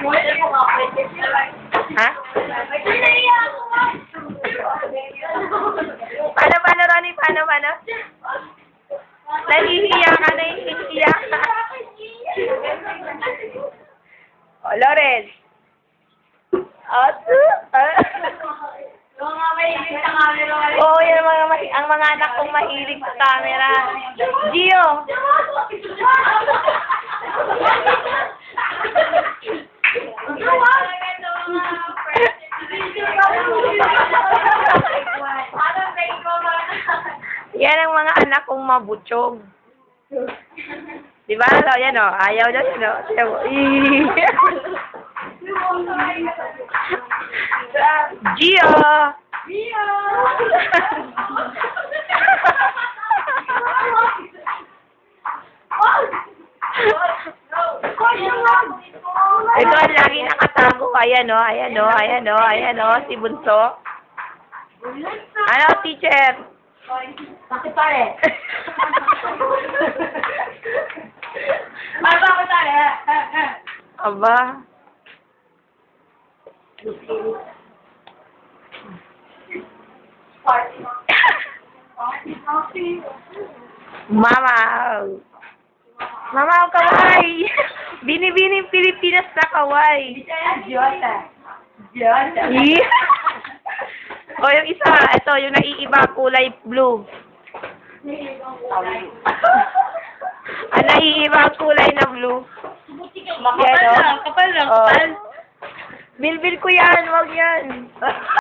Ha? Paano, paano, Ronnie? Paano, paano? Nahihiya ka, nahihiya ka. Oh, Lawrence. Ato? Oo, oh, yun ang mga, ang mga anak kong mahilig sa camera. Gio! Yan ang mga anak kong mabutsog. Di ba? So, yan o. Ayaw na sino. Gio! Ito ang lagi nakatago. Ayan o, ayan o, ayan o, ayan o, si Bunso. Ano, teacher? Bakit pare? Ay, bakit pare? Aba. Party. Party, party. Mama. Mama, kaway. Bini-bini Pilipinas na kaway. Idiota. Idiota. Eh. o yung isa, ito, yung naiiba kulay blue. Ang naiiba kulay na blue. Makapal oh. lang, kapal lang, Oh. kapal. Bilbil ko yan, wag yan.